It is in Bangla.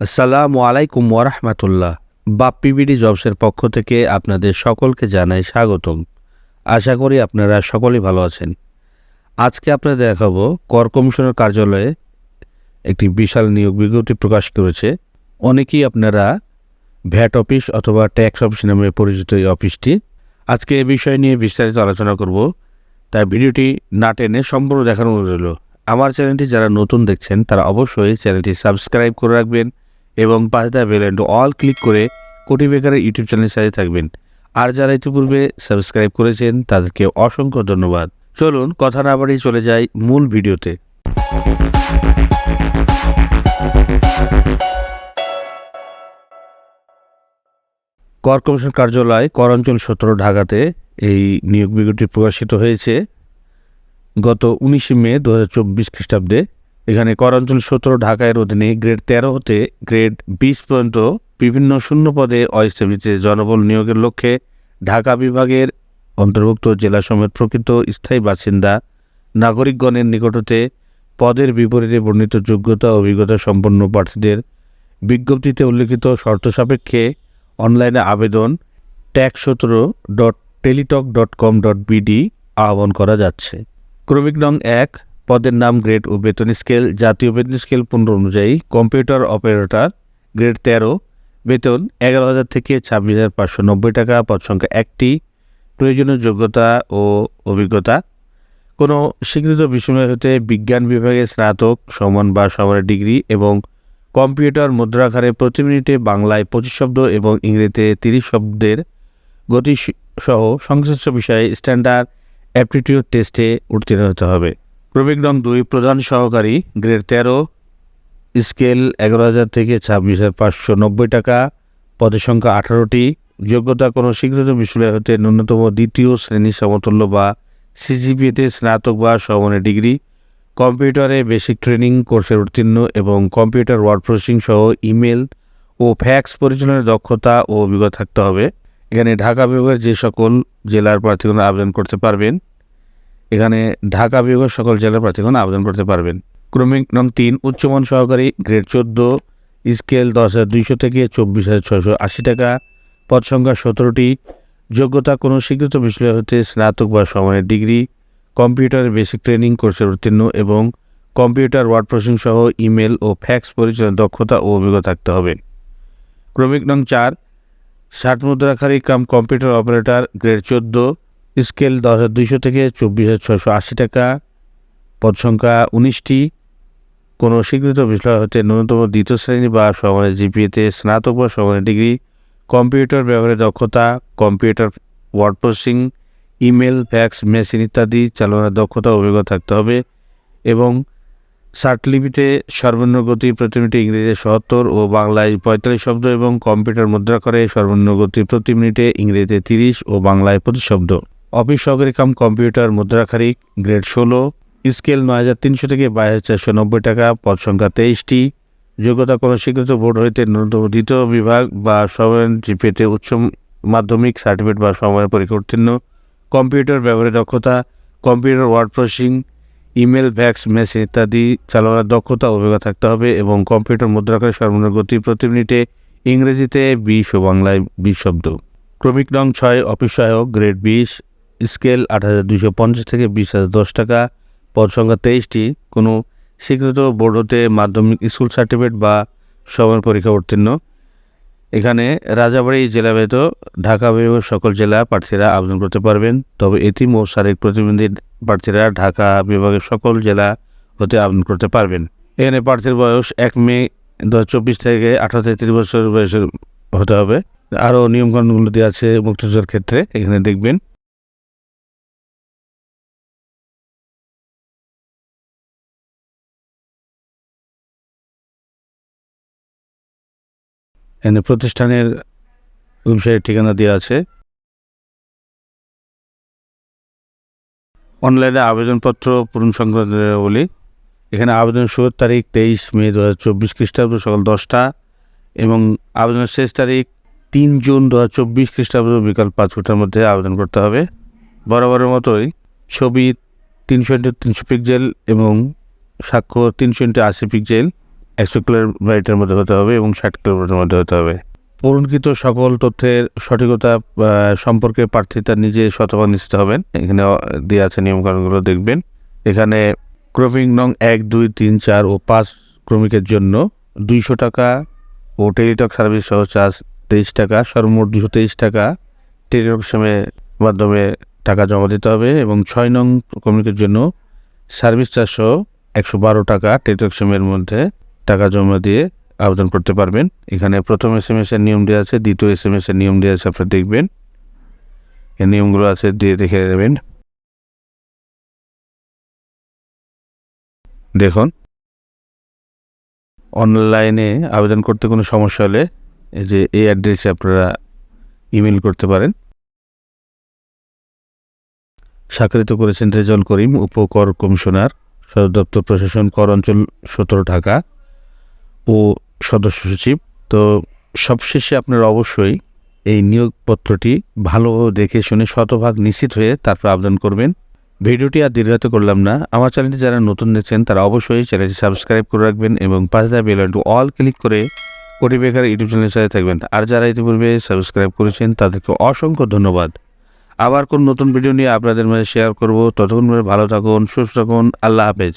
আসসালামু আলাইকুম ওরহমতুল্লাহ বাপ্পিবিডি জবসের পক্ষ থেকে আপনাদের সকলকে জানাই স্বাগতম। আশা করি আপনারা সকলেই ভালো আছেন। আজকে আপনাদের দেখাবো কর কমিশনের কার্যালয়ে একটি বিশাল নিয়োগ বিজ্ঞপ্তি প্রকাশ করেছে। অনেকেই আপনারা ভ্যাট অফিস অথবা ট্যাক্স অফিস নামে পরিচিত এই অফিসটি। আজকে এ বিষয় নিয়ে বিস্তারিত আলোচনা করব। তাই ভিডিওটি না টেনে সম্পূর্ণ দেখানো রইল। আমার চ্যানেলটি যারা নতুন দেখছেন, তারা অবশ্যই চ্যানেলটি সাবস্ক্রাইব করে রাখবেন। এবং পাশে থাকা বেল আইকনটি অল ক্লিক করে কোটি বেকারের ইউটিউব চ্যানেলের সাথে থাকবেন। আর যারা ইতিপূর্বে সাবস্ক্রাইব করেছেন, তাদেরকে অসংখ্য ধন্যবাদ। চলুন, কথা না বাড়িয়ে চলে যাই মূল ভিডিওতে। কর কমিশন কার্যালয়, কর অঞ্চল সতেরো, ঢাকাতে এই নিয়োগ বিজ্ঞপ্তি প্রকাশিত হয়েছে। গত উনিশে মে দু হাজার চব্বিশ খ্রিস্টাব্দে এখানে কর অঞ্চল সতেরো ঢাকায়ের অধীনে গ্রেড তেরো হতে গ্রেড বিশ পর্যন্ত বিভিন্ন শূন্য পদে অস্থায়ীতে জনবল নিয়োগের লক্ষ্যে ঢাকা বিভাগের অন্তর্ভুক্ত জেলা সমেত প্রকৃত স্থায়ী বাসিন্দা নাগরিকগণের নিকটতে পদের বিপরীতে বর্ণিত যোগ্যতা অভিজ্ঞতা সম্পন্ন প্রার্থীদের বিজ্ঞপ্তিতে উল্লেখিত শর্ত সাপেক্ষে অনলাইনে আবেদন ট্যাক্স সতেরো dot Teletalk dot com dot BD আহ্বান করা যাচ্ছে। ক্রমিক নং এক পদের নাম গ্রেড ও বেতন স্কেল, জাতীয় বেতন স্কেল পনেরো অনুযায়ী, কম্পিউটার অপারেটর গ্রেড তেরো, বেতন এগারো হাজার থেকে ছাব্বিশ হাজার পাঁচশো নব্বই টাকা, পদ সংখ্যা একটি, প্রয়োজনীয় যোগ্যতা ও অভিজ্ঞতা। কোনো স্বীকৃত বিশ্ববিদ্যালয় হতে বিজ্ঞান বিভাগে স্নাতক, সমান বা সমানের ডিগ্রি এবং কম্পিউটার মুদ্রাকারে প্রতি মিনিটে বাংলায় পঁচিশ শব্দ এবং ইংরেজিতে তিরিশ শব্দের গতি সহ সংশ্লিষ্ট বিষয়ে স্ট্যান্ডার্ড অ্যাপটিটিউড টেস্টে উত্তীর্ণ হতে হবে। নং দুই প্রধান সহকারী, গ্রেড তেরো, স্কেল এগারো হাজার থেকে ছাব্বিশ হাজার পাঁচশো নব্বই টাকা, পদের সংখ্যা আঠারোটি, যোগ্যতা কোনো স্বীকৃত বিশ্ববিদ্যালয় হতে ন্যূনতম দ্বিতীয় শ্রেণির সমতুল্য বা সিজিপিএতে স্নাতক বা সমানের ডিগ্রি, কম্পিউটারে বেসিক ট্রেনিং, কোর্সের উত্তীর্ণ এবং কম্পিউটার ওয়ার্ড প্রসেসিং সহ ইমেল ও ফ্যাক্স পরিচালনার দক্ষতা ও অভিজ্ঞতা থাকতে হবে। এখানে ঢাকা বিভাগের যে সকল জেলার প্রার্থীগণ আবেদন করতে পারবেন। এখানে ঢাকা বিভাগের সকল জেলার প্রার্থীগণ আবেদন করতে পারবেন। ক্রমিক নং তিন উচ্চমান সহকারী গ্রেড চোদ্দ, স্কেল দশ হাজার দুইশো থেকে চব্বিশ হাজার ছশো আশি টাকা। পদ সংখ্যা সতেরোটি। যোগ্যতা কোনো স্বীকৃত বিষয় হতে স্নাতক বা সমানের ডিগ্রি কম্পিউটারের বেসিক ট্রেনিং কোর্সের উত্তীর্ণ এবং কম্পিউটার ওয়ার্ড প্রসেসিং সহ ইমেল ও ফ্যাক্স পরিচালনার দক্ষতা ও অভিজ্ঞতা থাকতে হবে। ক্রমিক নং চার, ষাট মুদ্রাখারি কাম কম্পিউটার অপারেটর গ্রেড চোদ্দ স্কেল দশ হাজার দুইশো থেকে চব্বিশ হাজার ছশো আশি টাকা। পদ সংখ্যা উনিশটি। কোনো স্বীকৃত বিষয় হতে ন্যূনতম দ্বিতীয় শ্রেণি বা সমানের জিপিএতে স্নাতক বা সমানের ডিগ্রি। কম্পিউটার ব্যবহারের দক্ষতা, computer word processing, email, fax, machine ইত্যাদি চালানোর দক্ষতা অভিজ্ঞতা থাকতে হবে এবং সার্টলিপিতে সর্বনিম্ন গতি প্রতি মিনিটে ইংরেজিতে সত্তর ও বাংলায় পঁয়তাল্লিশ শব্দ এবং কম্পিউটার মুদ্রা করে সর্বনিম্ন গতি প্রতি মিনিটে ইংরেজিতে তিরিশ ও বাংলায় পঁচিশ শব্দ। অফিস সহকারী কাম কম্পিউটার মুদ্রাখারিক গ্রেড ষোলো, স্কেল নয় হাজার তিনশো থেকে বাইশ হাজার চারশো নব্বই টাকা, পদ সংখ্যা তেইশটি। যোগ্যতা কোনো স্বীকৃত বোর্ড হইতে ন্যূনতম দ্বিতীয় বিভাগ বা সময় জিপিতে উচ্চ মাধ্যমিক সার্টিফিকেট বা সময়ের পরীক্ষা উত্তীর্ণ। কম্পিউটার ব্যবহারের দক্ষতা, computer word processing, email fax machine ইত্যাদি চালানোর দক্ষতা অভিজ্ঞতা থাকতে হবে এবং কম্পিউটার মুদ্রাকারে সর্বনিম্ন গতি প্রতি মিনিটে ইংরেজিতে বিশ ও বাংলায় বিশ শব্দ। ক্রমিক নং ছয়, অফিস সহায়ক, গ্রেড বিশ। স্কেল আট হাজার দুশো পঞ্চাশ থেকে বিশ হাজার দশ টাকা। পদ সংখ্যা তেইশটি। কোনো স্বীকৃত বোর্ড হতে মাধ্যমিক স্কুল সার্টিফিকেট বা সময় পরীক্ষা উত্তীর্ণ। এখানে রাজাবাড়ি জেলা ব্যতীত ঢাকা বিভাগের সকল জেলা প্রার্থীরা আবেদন করতে পারবেন। তবে এতিম ও শারীরিক প্রতিবন্ধী প্রার্থীরা ঢাকা বিভাগের সকল জেলা হতে আবেদন করতে পারবেন। এখানে প্রার্থীর বয়স এক মে দু চব্বিশ থেকে আঠারো থেকে তিরিশ বছর বয়সের হতে হবে। আরও নিয়মকানুনগুলো দেওয়া আছে মুক্তিযোদ্ধার ক্ষেত্রে। এখানে দেখবেন এখানে প্রতিষ্ঠানের ওয়েবসাইট ঠিকানা দেওয়া আছে। অনলাইনে আবেদনপত্র পূরণ সংক্রান্ত বলি এখানে আবেদনের শুরুর তারিখ তেইশ মে দু হাজার চব্বিশ খ্রিস্টাব্দ সকাল দশটা এবং আবেদনের শেষ তারিখ তিন জুন দু হাজার চব্বিশ খ্রিস্টাব্দ বিকাল পাঁচ ঘণ্টার মধ্যে আবেদন করতে হবে। বরাবরের মতোই ছবি তিনশো ইন্টু তিনশো পিক্সেল এবং সাক্ষ্য তিনশো ইন্টু আশি পিক্সেল একশো কিলোমিটারের মধ্যে হতে হবে এবং ষাট কিলোমিটারের মধ্যে হতে হবে। পূরণকৃত সকল তথ্যের সঠিকতা সম্পর্কে প্রার্থীতা নিজে শতভাগ নিশ্চিত হবেন। এখানে দেওয়া আছে নিয়মকানুনগুলো দেখবেন। এখানে ক্রমিক নং এক, দুই, তিন, চার ও পাঁচ ক্রমিকের জন্য দুইশো টাকা ও টেলিটক সার্ভিস সহ চার্জ তেইশ টাকা, সর্বমোট দুশো তেইশ টাকা টেলিটক সিমের মাধ্যমে টাকা জমা দিতে হবে এবং ছয় নং ক্রমিকের জন্য সার্ভিস চার্জ সহ একশো বারো টাকা টেলিটক সিমের মধ্যে টাকা জমা দিয়ে আবেদন করতে পারবেন। এখানে প্রথম এস এম এস এর নিয়ম দেওয়া আছে, দ্বিতীয় এস এম এস এর নিয়ম দেওয়া আছে, আপনারা দেখবেন। এই নিয়মগুলো আছে, দিয়ে দেখে দেবেন দেখুন। অনলাইনে আবেদন করতে কোনো সমস্যা হলে এই যে এই অ্যাড্রেসে আপনারা ইমেল করতে পারেন। স্বাক্ষরিত করেছেন রেজল করিম, উপকর কমিশনার, সদর দপ্তর প্রশাসন, কর অঞ্চল সতেরো ঢাকা। ও সদস্য সচিব। তো সবশেষে আপনারা অবশ্যই এই নিয়োগপত্রটি ভালো দেখে শুনে শতভাগ নিশ্চিত হয়ে তারপর আবেদন করবেন। ভিডিওটি আর দীর্ঘায়িত করলাম না। আমার চ্যানেলটি যারা নতুন দেখছেন, তারা অবশ্যই চ্যানেলটি সাবস্ক্রাইব করে রাখবেন এবং পাশে বেল টু অল ক্লিক করে কোটি বেকার ইউটিউব চ্যানেলের সাথে থাকবেন। আর যারা ইতিপূর্বে সাবস্ক্রাইব করেছেন, তাদেরকে অসংখ্য ধন্যবাদ। আবার কোন নতুন ভিডিও নিয়ে আপনাদের মাঝে শেয়ার করব। ততক্ষণ ভালো থাকুন, সুস্থ থাকুন, আল্লাহ হাফেজ।